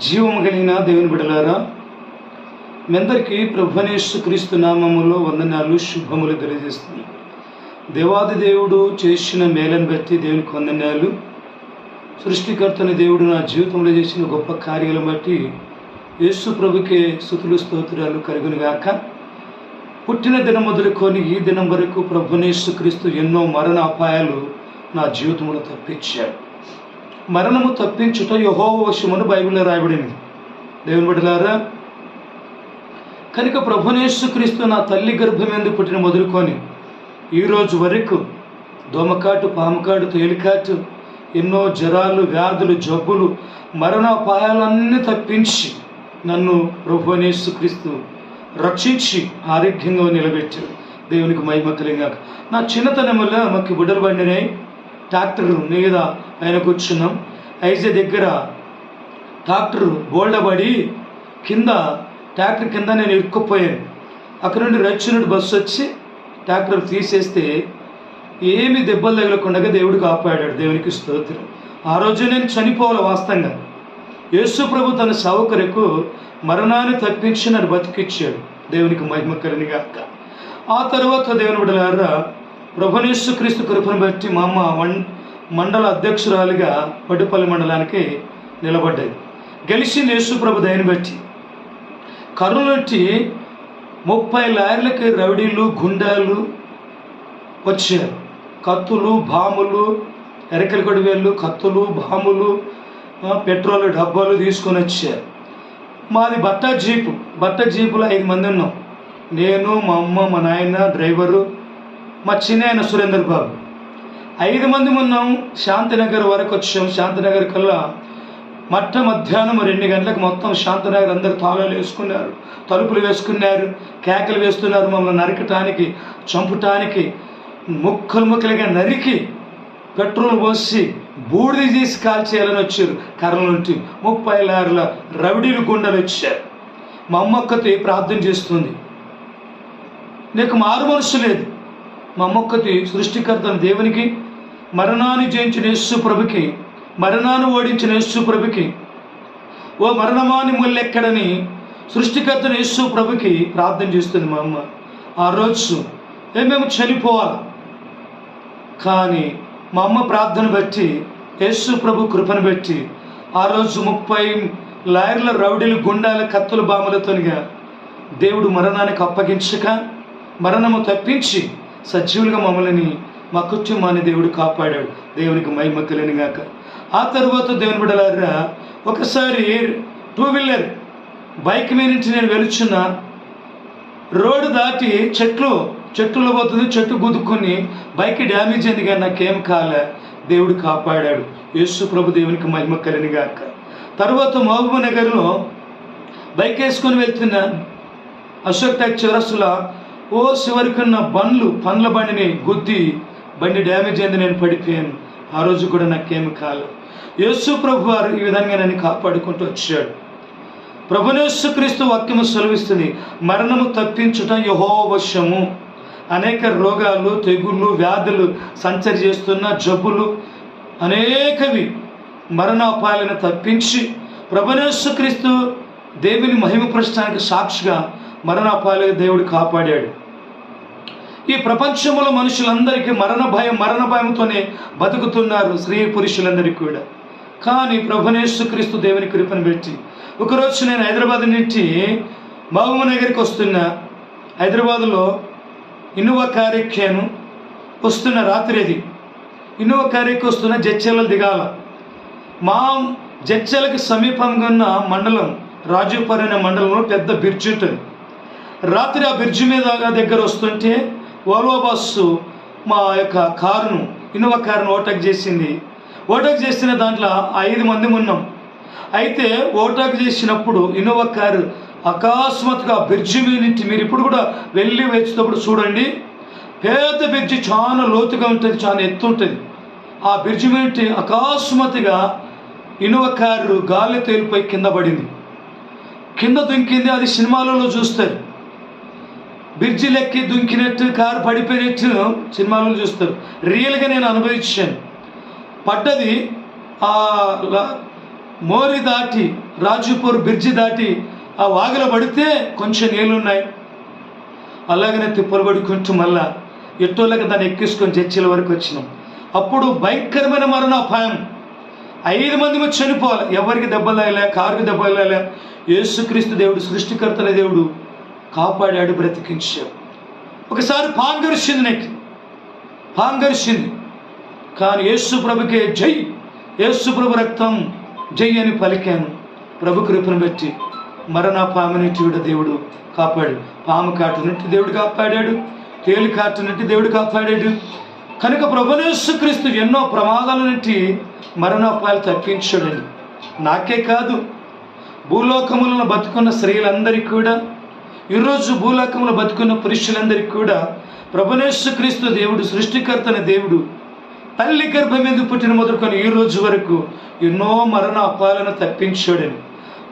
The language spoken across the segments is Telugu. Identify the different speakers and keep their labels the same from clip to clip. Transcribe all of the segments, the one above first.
Speaker 1: జీవము కలిగిన దేవుని బిడలారా మీ అందరికీ ప్రభునేశ్వ క్రీస్తు నామములో వందనాలు శుభములు తెలియజేస్తుంది దేవాది దేవుడు చేసిన మేలను బట్టి దేవునికి వందనాలు. సృష్టికర్తని దేవుడు నా జీవితంలో చేసిన గొప్ప కార్యాలను బట్టి యేసు ప్రభుకే స్థుతులు స్తోత్రాలు కలుగునుగాక. పుట్టిన దినం మొదలుకొని ఈ దినం వరకు ప్రభునేశ్వ క్రీస్తు ఎన్నో మరణ అపాయాలు నా జీవితంలో తప్పించాడు. మరణము తప్పించుట యహో వశమును బైబిల్లో రాయబడింది. దేవుని బిడ్డలారా కనుక ప్రభునేశ్వక్రీస్తు నా తల్లి గర్భం ఎందుకు పుట్టిన మొదలుకొని ఈరోజు వరకు దోమకాటు పాముకాటు తేలికాటు ఎన్నో జ్వరాలు వ్యాధులు జబ్బులు మరణాపాయాలన్నీ తప్పించి నన్ను ప్రభునేశ్వ క్రీస్తు రక్షించి ఆరోగ్యంగా నిలబెట్టాడు దేవునికి మహిమ కలిగాక. నా చిన్నతనంలో మాకు బుడ్డలు పండినాయి. ట్రాక్టర్ మీద పైన కూర్చున్నాం. ఐజే దగ్గర ట్రాక్టర్ బోల్డబడి కింద ట్రాక్టర్ కింద నేను ఇరుక్కుపోయాను. అక్కడ నుండి రచ్చినట్టు బస్సు వచ్చి ట్రాక్టర్ తీసేస్తే ఏమి దెబ్బలు తగలకుండా దేవుడు కాపాడాడు. దేవునికి స్తోత్రం. ఆ రోజు నేను చనిపోవాలి వాస్తవంగా. యేసు ప్రభు తన సౌకర్యకు మరణాన్ని తప్పించి నన్ను బతికిచ్చాడు. దేవునికి మహిమ ఆ తర్వాత దేవుని బిడ్డలారా ప్రభునేశ్వ క్రీస్తు కృపను బట్టి మా అమ్మ మండల అధ్యక్షురాలిగా వడ్డుపల్లి మండలానికి నిలబడ్డాయి. గెలిచి యేసు ప్రభు దయని బట్టి. కర్నూలు ముప్పై లారీలకి రౌడీలు గుండాలు వచ్చారు. కత్తులు బాములు ఎరకల కొడివేళ్ళు కత్తులు బాములు పెట్రోల్ డబ్బాలు తీసుకొని వచ్చారు. మాది బట్ట జీపు బట్ట జీపులో ఐదు మంది ఉన్నాం. నేను మా అమ్మ మా నాయన డ్రైవరు మా చిన్న సురేందర్ బాబు. ఐదు మంది ఉన్నాం శాంతినగర్ వరకు వచ్చాం. శాంతినగర్ కల్లా మట్ట మధ్యాహ్నం రెండు గంటలకు మొత్తం శాంతనగర్ అందరు తాళాలు వేసుకున్నారు తలుపులు వేసుకున్నారు కేకలు వేస్తున్నారు మమ్మల్ని నరకటానికి చంపటానికి ముక్కలు ముక్కలుగా నరికి పెట్రోల్ పోసి బూడిద తీసి కాల్చేయాలని వచ్చారు. కర్రల నుండి ముప్పై లారుల రవిడీలు గుండెలు వచ్చారు. మా అమ్మక్కతో ప్రార్థన చేస్తుంది. నీకు మారు మనసు లేదు. మా అమ్మక్కతి సృష్టికర్తను దేవునికి మరణాన్ని జయించిన యేసు ప్రభుకి మరణాన్ని ఓడించిన యేసు ప్రభుకి ఓ మరణమాని ముల్లెక్కడని సృష్టికర్తను యేసు ప్రభుకి ప్రార్థన చేస్తుంది మా అమ్మ. ఆ రోజు మేము చనిపోవాలి? కానీ మా అమ్మ ప్రార్థన బట్టి యేసు ప్రభు కృపను బట్టి ఆ రోజు ముప్పై లాయర్ల రౌడీలు గుండాల కత్తుల బాములతోనిగా దేవుడు మరణానికి అప్పగించక మరణము తప్పించి సజీవులుగా మమ్మల్ని మా కుటుంబాన్ని దేవుడు కాపాడాడు. దేవునికి మహిమ గాక. ఆ తర్వాత దేవుని బిడ్డలారా ఒకసారి టూ వీలర్ బైక్ మీద నుంచి నేను వెలుచున్నా రోడ్డు దాటి చెట్లు చెట్టులో పోతుంది చెట్టు గుద్దుకొని బైక్ డ్యామేజ్ అయింది కానీ నాకేం కాలే. దేవుడు కాపాడాడు. యేసు ప్రభు దేవునికి మహిమ కలిని గాక. తర్వాత మహబూబ్ నగర్లో బైక్ వేసుకొని వెళ్తున్న అశోక్ ట్యాక్ చివరసుల ఓ చివరికున్న బండ్లు పండ్ల బండిని గుద్ది బండి డ్యామేజ్ అయింది నేను పడిపోయాను. ఆ రోజు కూడా నాకేమి కాలేదు యేసు ప్రభు వారు ఈ విధంగా నన్ను కాపాడుకుంటూ వచ్చాడు. ప్రభునేసు క్రీస్తు వాక్యము సెలవిస్తుంది మరణము తప్పించుట యహోవశము అనేక రోగాలు తెగుళ్ళు వ్యాధులు సంచరి చేస్తున్న జబ్బులు అనేకవి మరణోపాయాలను తప్పించి ప్రభునేసు క్రీస్తు దేవుని మహిమ ప్రస్తుతానికి సాక్షిగా మరణోపాయాలు దేవుడు కాపాడాడు. ఈ ప్రపంచంలో మనుషులందరికీ మరణ భయం మరణ భయంతోనే బతుకుతున్నారు స్త్రీ పురుషులందరికీ కూడా. కానీ ప్రభునేశ్వ క్రీస్తు దేవుని కృపను పెట్టి ఒకరోజు నేను హైదరాబాద్ నుంచి మహబూబ్ నగర్కి వస్తున్నా. హైదరాబాద్లో ఇన్నోవా కారు ఎక్కాను వస్తున్న రాత్రి అది. ఇన్నోవా కారు ఎక్కి వస్తున్న జడ్చెలలో దిగాల. మా జడ్చెలకు సమీపంగా ఉన్న మండలం రాజుపర్ అనే మండలంలో పెద్ద బ్రిడ్జ్ ఉంటుంది. రాత్రి ఆ బ్రిడ్జ్ మీద దగ్గర వస్తుంటే ఓల్వో బస్సు మా యొక్క కారును ఇన్నోవా కారును ఓటక్ చేసింది. ఓటక్ చేసిన దాంట్లో ఐదు మంది ఉన్నాం. అయితే ఓటక్ చేసినప్పుడు ఇన్నోవా కారు అకస్మాత్తుగా బ్రిడ్జి మీద నుంచి మీరు ఇప్పుడు కూడా వెళ్ళి వచ్చేటప్పుడు చూడండి. పెద్ద బ్రిడ్జి చాలా లోతుగా ఉంటుంది చాలా ఎత్తు ఉంటుంది. ఆ బ్రిడ్జి మీద నుంచి అకస్మాత్తుగా ఇన్నోవా కారు గాలి తేలిపోయి కింద పడింది. కింద దుంకింది అది సినిమాలలో చూస్తారు. బ్రిడ్జి లెక్కి దుంకినట్టు కారు పడిపోయినట్టు సినిమాలు చూస్తారు. రియల్గా నేను అనుభవించాను. పడ్డది ఆ మోరి దాటి రాజుపూర్ బ్రిడ్జి దాటి ఆ వాగులో పడితే కొంచెం నీళ్ళున్నాయి అలాగనే తిప్పలు పడుకుంటూ మళ్ళా ఎట్టోళ్ళకి దాన్ని ఎక్కించుకొని చర్చిల వరకు వచ్చినాం. అప్పుడు భయంకరమైన మరణాపాయం. ఐదు మంది మీద చనిపోవాలి. ఎవరికి దెబ్బలు తగలే కారుకి దెబ్బలు తగలే యేసుక్రీస్తు దేవుడు సృష్టికర్తల దేవుడు కాపాడాడు బ్రతికించాడు. ఒకసారి పాంగరిసింది నాకు పాంగరిసింది కానీ యేసు ప్రభుకే జై. యేసు ప్రభు రక్తం జై అని పలికాను. ప్రభు కృపను బట్టి మరణ పాము దేవుడు కాపాడు పాము కాటు నుండి దేవుడు కాపాడాడు. తేలి కాటు నుండి దేవుడు కాపాడాడు. కనుక ప్రభునేసు క్రీస్తు ఎన్నో ప్రమాదాల నుండి మరణోపాయాలు తప్పించాడండి. నాకే కాదు. భూలోకములను బతుకున్న స్త్రీలందరికీ కూడా ఈరోజు భూలోకంలో బతుకున్న పురుషులందరికీ కూడా ప్రభునేశ్వ క్రీస్తు దేవుడు సృష్టికర్తన దేవుడు తల్లి గర్భం మీద పుట్టిన మొదలుకొని ఈ రోజు వరకు ఎన్నో మరణ అపాలను తప్పించాడని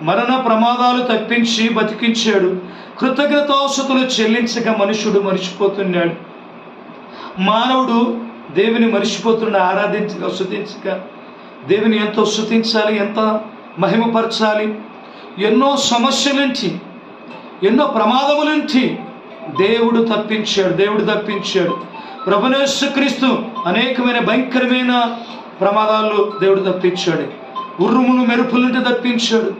Speaker 1: మరణ ప్రమాదాలు తప్పించి బతికించాడు కృతజ్ఞతాసుతులు చెల్లించగా మనుషుడు మరిచిపోతున్నాడు. మానవుడు దేవుని మరిచిపోతున్న ఆరాధించగా శుతించక దేవుని ఎంతో శుతించాలి ఎంత మహిమపరచాలి ఎన్నో సమస్యల నుంచి ఎన్నో ప్రమాదముల నుంచి దేవుడు తప్పించాడు దేవుడు తప్పించాడు. ప్రభునేశ్వక్రీస్తు అనేకమైన భయంకరమైన ప్రమాదాలు దేవుడు తప్పించాడు. ఉరుమును మెరుపుల నుండి తప్పించాడు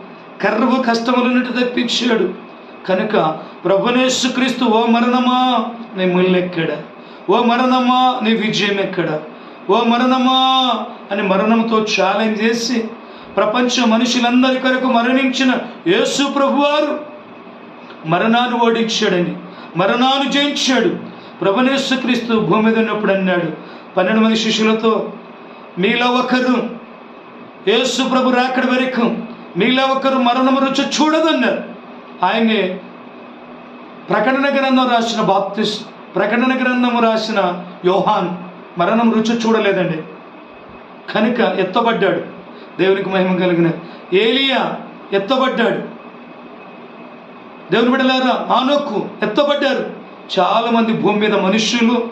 Speaker 1: కర్రవు కష్టముల నుండి తప్పించాడు. కనుక ప్రభునేశ్వక్రీస్తు ఓ మరణమా నీ ముల్లెక్కడా ఓ మరణమా నీ విజయం ఎక్కడ? ఓ మరణమా అని మరణంతో ఛాలెంజ్ చేసి ప్రపంచ మనుషులందరి కొరకు మరణించిన యేసు ప్రభువారు మరణాన్ని ఓడించాడని మరణాన్ని జయించాడు. ప్రభునేశ్వక్రీస్తు భూమి మీద ఉన్నప్పుడు అన్నాడు పన్నెండు మంది శిష్యులతో మీలో ఒకరు యేసు ప్రభు రాకడి వరకు మీలో ఒకరు మరణము రుచి చూడదన్నారు. ఆయనే ప్రకటన గ్రంథం రాసిన బాప్తిస్ ప్రకటన గ్రంథము రాసిన యోహాన్ మరణం రుచి చూడలేదండి. కనుక ఎత్తబడ్డాడు. దేవునికి మహిమ కలిగిన ఏలియా ఎత్తబడ్డాడు. దేవుని బిడ్డలారా ఆనోక్కు ఎత్తబడ్డారు. చాలా మంది భూమి మీద మనుష్యులు.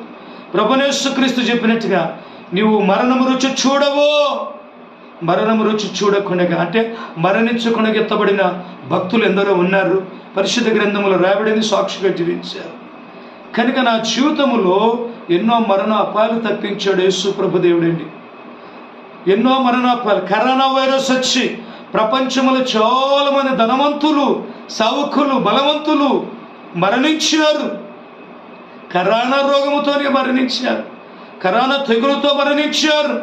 Speaker 1: ప్రభునేశ్వక్రీస్తు చెప్పినట్టుగా నీవు మరణము రుచి చూడవో. మరణము రుచి చూడకుండా అంటే మరణించకుండా ఎత్తబడిన భక్తులు ఎందరో ఉన్నారు. పరిశుద్ధ గ్రంథములు రాబడింది సాక్షిగా జీవించారు. కనుక నా జీవితములో ఎన్నో మరణ అపాయాలు తప్పించాడు యేసు ప్రభు దేవుడండి. ఎన్నో మరణాపాలు కరోనా వైరస్ వచ్చి ప్రపంచంలో చాలా మంది ధనవంతులు సౌకులు బలవంతులు మరణించారు. కరోనా రోగముతోనే మరణించారు. కరోనా తెగులతో మరణించారు.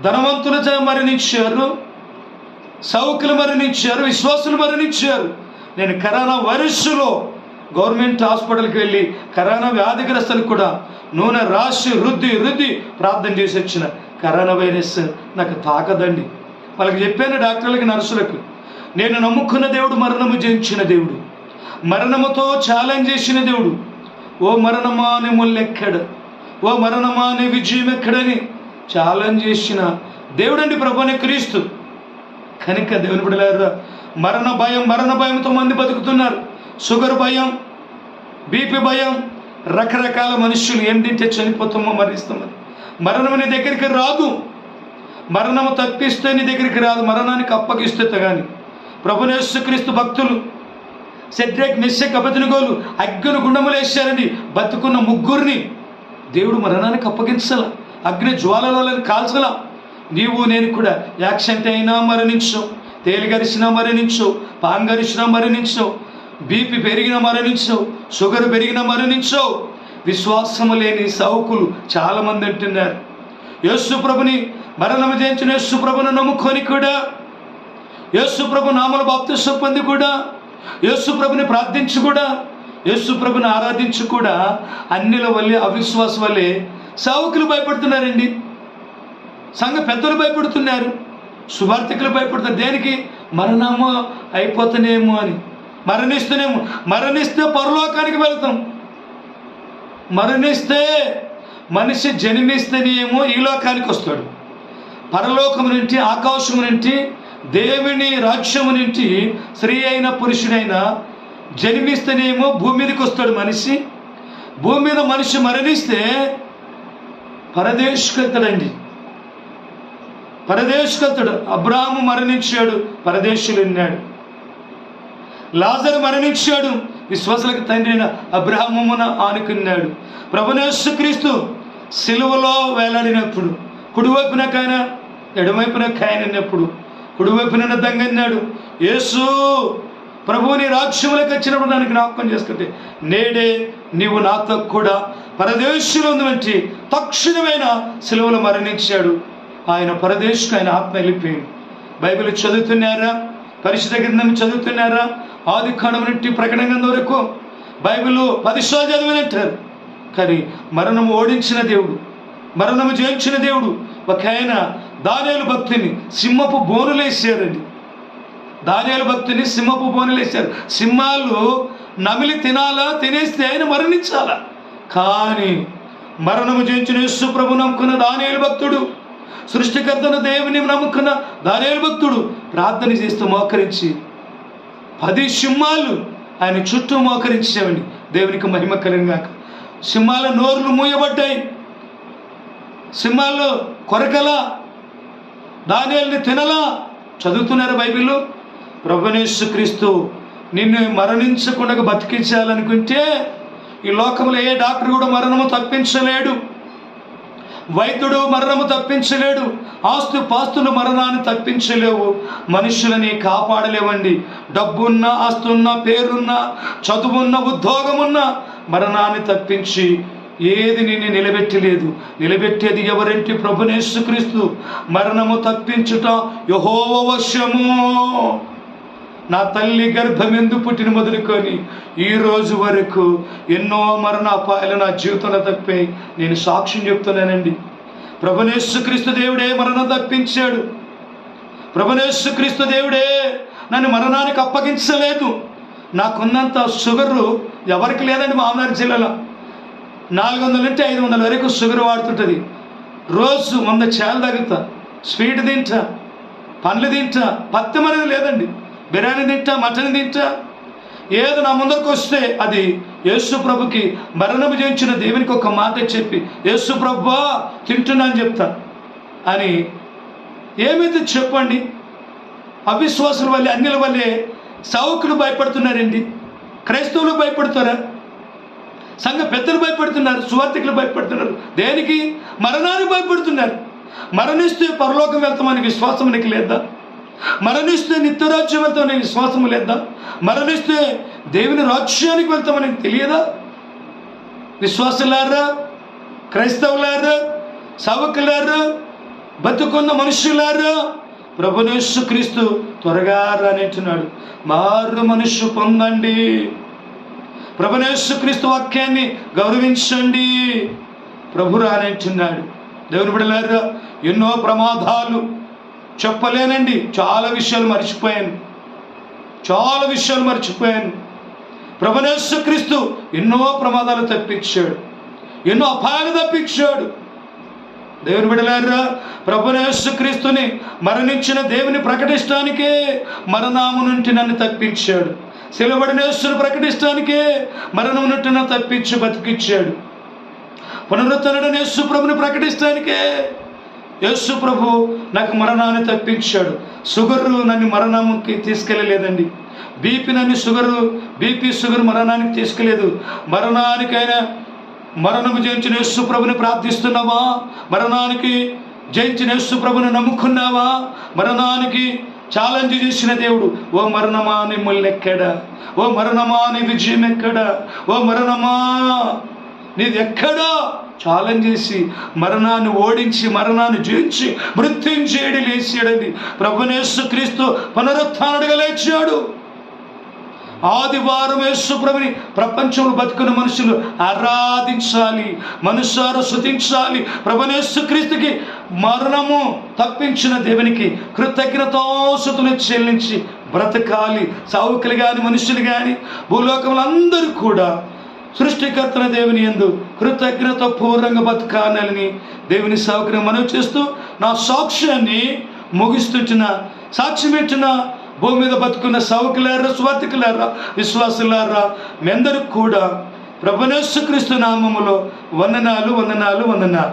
Speaker 1: ధనవంతులు మరణించారు. సౌకులు మరణించారు. విశ్వాసులు మరణించారు. నేను కరోనా వైరస్లో గవర్నమెంట్ హాస్పిటల్కి వెళ్ళి కరోనా వ్యాధిగ్రస్తులకు కూడా నూనె రాసి రుద్ది రుద్ది ప్రార్థన చేసి వచ్చిన కరోనా వైరస్ నాకు తాకదండి. వాళ్ళకి చెప్పాను డాక్టర్లకి నర్సులకు. నేను నమ్ముకున్న దేవుడు మరణము జయించిన దేవుడు. మరణముతో ఛాలెంజ్ చేసిన దేవుడు. ఓ మరణమా అని ముల్లెక్కడ. ఓ మరణమా అని విజయం ఎక్కడని ఛాలెంజ్ చేసిన దేవుడండి ప్రభుని క్రీస్తు. కనుక దేవుని బిడలారా మరణ భయం మరణ భయంతో మంది బతుకుతున్నారు. షుగర్ భయం బీపీ భయం రకరకాల మనుషులు ఏంటంటే చనిపోతామో మరణిస్తామని మరణం నీ దగ్గరికి రాదు. మరణము తప్పిస్తే నీ దగ్గరికి రాదు మరణానికి అప్పగిస్తే కానీ ప్రభునేశ్వక్రీస్తు భక్తులు సెడ్రేక్ మిస్సెక్ అబదినగోలు అగ్ని గుండములు వేశారని బతుకున్న ముగ్గురిని దేవుడు మరణానికి అప్పగించాల అగ్ని జ్వాలలోని కాల్చలా. నీవు నేను కూడా యాక్సిడెంట్ అయినా మరణించు తేలిగరిచినా మరణించు పాంగరిచినా మరణించు బీపీ పెరిగిన మరణించు షుగర్ పెరిగిన మరణించు. విశ్వాసము లేని సౌకులు చాలామంది అంటున్నారు. యేసు ప్రభుని మరణము జయించిన యేసుప్రభును నమ్ముకొని కూడా యేసుప్రభు నామల బాప్తిసం పొంది కూడా యేసుప్రభుని ప్రార్థించి కూడా యేసుప్రభుని ఆరాధించి కూడా అన్నిల వల్లే అవిశ్వాస వల్లే సావుకులు భయపడుతున్నారండి. సంఘ పెద్దలు భయపడుతున్నారు. సువార్థికులు భయపడుతున్నారు. దేనికి? మరణము అయిపోతానేమో అని. మరణిస్తూనేమో. మరణిస్తే పరలోకానికి వెళ్తాం. మరణిస్తే మనిషి జన్మిస్తేనేమో ఈ లోకానికి వస్తాడు. పరలోకము నుండి ఆకాశము నుండి దేవుని రాజ్యము నుండి స్త్రీ అయిన పురుషుడైన జన్మిస్తేనేమో భూమి మీదకి వస్తాడు మనిషి. భూమి మీద మనిషి మరణిస్తే పరదేశకెళ్తాడండి. పరదేశకతుడు అబ్రాహము మరణించాడు పరదేశులు విన్నాడు లాజరు మరణించాడు విశ్వాసులకు తండ్రి అయిన అబ్రహమున ఆనుకున్నాడు. ప్రభునేశ్వ క్రీస్తు సిలువలో వేలాడినప్పుడు కుడివైపునకైనా ఎడమవైపున కాయనన్నప్పుడు కుడివైపున దంగన్నాడు యేసు ప్రభువుని రాజ్యములకు వచ్చినప్పుడు నన్ను జ్ఞాపకం చేసుకుంటే నేడే నీవు నాతో కూడా పరదేశంలో వంటి తక్షణమైన సెలవులు మరణించాడు. ఆయన పరదేశకు ఆయన ఆత్మ వెళ్ళిపోయింది. బైబిల్ చదువుతున్నారా? పరిశుద్ధ గ్రంథం చదువుతున్నారా? ఆది కాండం నుండి ప్రకటన గ్రంథం వరకు బైబిల్ పదిసార్లు చదివినట్టారు కానీ మరణము ఓడించిన దేవుడు మరణము జయించిన దేవుడు ఒక ఆయన దానియాలు భక్తిని సింహపు బోనులేసారండి దానియాలు భక్తిని సింహపు బోనులేశారు సింహాలు నమిలి తినాలా తినేస్తే ఆయన మరణించాలా? కానీ మరణము జయించిన యేసు నమ్ముకున్న దానియాలు భక్తుడు సృష్టికర్తను దేవుని నమ్ముకున్న దానియాలు భక్తుడు ప్రార్థన చేస్తూ మోకరించి పది సింహాలు ఆయన చుట్టూ మోకరించేవండి దేవునికి మహిమ కలిగాక సింహాల నోర్లు మూయబడ్డాయి. సింహాల్లో కొరకలా దానియల్ని తినలా? చదువుతున్నారు బైబిల్లో? ప్రభునేశ్వ క్రీస్తు నిన్ను మరణించకుండా బతికించాలనుకుంటే ఈ లోకంలో ఏ డాక్టర్ కూడా మరణము తప్పించలేడు. వైద్యుడు మరణము తప్పించలేడు. ఆస్తు పాస్తులు మరణాన్ని తప్పించలేవు. మనుషులని కాపాడలేవండి. డబ్బున్నా ఆస్తున్న పేరున్నా చదువున్న ఉద్యోగమున్నా మరణాన్ని తప్పించి ఏది నిన్ను నిలబెట్టలేదు? నిలబెట్టేది ఎవరంటే ప్రభునేసుక్రీస్తు మరణము తప్పించుట యహోవ వశము. నా తల్లి గర్భం ఎందు పుట్టిన మొదలుకొని ఈ రోజు వరకు ఎన్నో మరణ అపాయాలు నా జీవితంలో తప్పాయి. నేను సాక్ష్యం చెప్తున్నానండి. ప్రభునేసుక్రీస్తు దేవుడే మరణం తప్పించాడు. ప్రభునేసుక్రీస్తు దేవుడే నన్ను మరణానికి అప్పగించలేదు. నాకున్నంత షుగరు ఎవరికి లేదండి మామనాడు జిల్లాలో. నాలుగు వందల నుండి ఐదు వందల వరకు షుగర్ వాడుతుంటుంది. రోజు వంద చేలు తగ్గుతా స్వీట్ తింటా పండ్లు తింటా పత్యం అనేది లేదండి. బిర్యానీ తింటా మటన్ తింటా. ఏది నా ముందరకు వస్తే అది యేసు ప్రభుకి మరణం జయించిన దేవునికి ఒక మాట చెప్పి యేసు ప్రభు తింటున్నాను అని చెప్తా. అని ఏమైతే చెప్పండి. అవిశ్వాసుల వల్లే అన్యుల వల్లే సౌకులు భయపడుతున్నారండి. క్రైస్తవులు భయపడతారా? సంఘ పెద్దలు భయపడుతున్నారు సువార్థికులు భయపడుతున్నారు. దేనికి? మరణానికి భయపడుతున్నారు. మరణిస్తే పరలోకం వెళ్తామని విశ్వాసం నీకు లేదా? మరణిస్తే నిత్యరాజ్యం వెళ్తామని విశ్వాసం లేదా? మరణిస్తే దేవుని రాజ్యానికి వెళ్తామని తెలియదా? విశ్వాసులారా క్రైస్తవులారా సవకులారా బతుకున్న మనుషులారా ప్రభునేసు క్రీస్తు త్వరగా రానంటున్నాడు మారు మనుషు పొందండి ప్రభునేశ్వ క్రీస్తు వాక్యాన్ని గౌరవించండి. ప్రభు రానంటున్నాడు దేవుని బిడలారా ఎన్నో ప్రమాదాలు చెప్పలేనండి. చాలా విషయాలు మర్చిపోయాను. చాలా విషయాలు మర్చిపోయాను. ప్రభునేశ్వ క్రీస్తు ఎన్నో ప్రమాదాలు తప్పించాడు. ఎన్నో అపాయాలు తప్పించాడు. దేవుని బిడలారా ప్రభునేశ్వ క్రీస్తుని మరణించిన దేవుని ప్రకటించడానికే మరణాము నుండి నన్ను తప్పించాడు. సెలబడినేశ్వరు ప్రకటించడానికే మరణం నుండి తప్పించి బతికిచ్చాడు. పునరుద్ధరణను యేసు ప్రభుని ప్రకటించడానికే యేసు ప్రభు నాకు మరణాన్ని తప్పించాడు. షుగర్ నన్ను మరణంకి తీసుకెళ్ళలేదండి. బీపీ నన్ను షుగరు బీపీ షుగర్ మరణానికి తీసుకెళ్ళలేదు. మరణానికైనా మరణము జయించిన యేసు ప్రభుని ప్రార్థిస్తున్నావా? మరణానికి జయించిన యేసు ప్రభుని నమ్ముకున్నావా? మరణానికి ఛాలెంజ్ చేసిన దేవుడు ఓ మరణమా మిమ్మల్ని ముళ్ళెక్కడా ఓ మరణమా నీ విజయం ఎక్కడా? ఓ మరణమా నీది ఎక్కడా? ఛాలెంజ్ చేసి మరణాన్ని ఓడించి మరణాన్ని జయించి మృత్యుంచేయడి లేచాడండి ప్రభునేసు క్రీస్తు పునరుత్డగా లేచాడు. ఆదివారం యేసుప్రభుని ప్రపంచంలో బతుకున్న మనుషులు ఆరాధించాలి మనుషారు శృతించాలి ప్రభనేసుక్రీస్తుకి మరణము తప్పించిన దేవునికి కృతజ్ఞతాసుతులు చెల్లించి బ్రతకాలి. సావుకులు కానీ మనుషులు కానీ భూలోకంలో అందరూ కూడా సృష్టికర్తన దేవుని ఎందు కృతజ్ఞత పూర్వంగా బతకాలని దేవుని సావుకుని మనవి చేస్తూ నా సాక్ష్యాన్ని ముగిస్తుంటున్న సాక్ష్యం ఇచ్చిన భూమి మీద బతుకున్న సావుకులారా స్వాతికులారా విశ్వాసులారా మీ అందరికి కూడా ప్రభునేశ్వక్రీస్తు నామములో వందనాలు వందనాలు వందనాలు.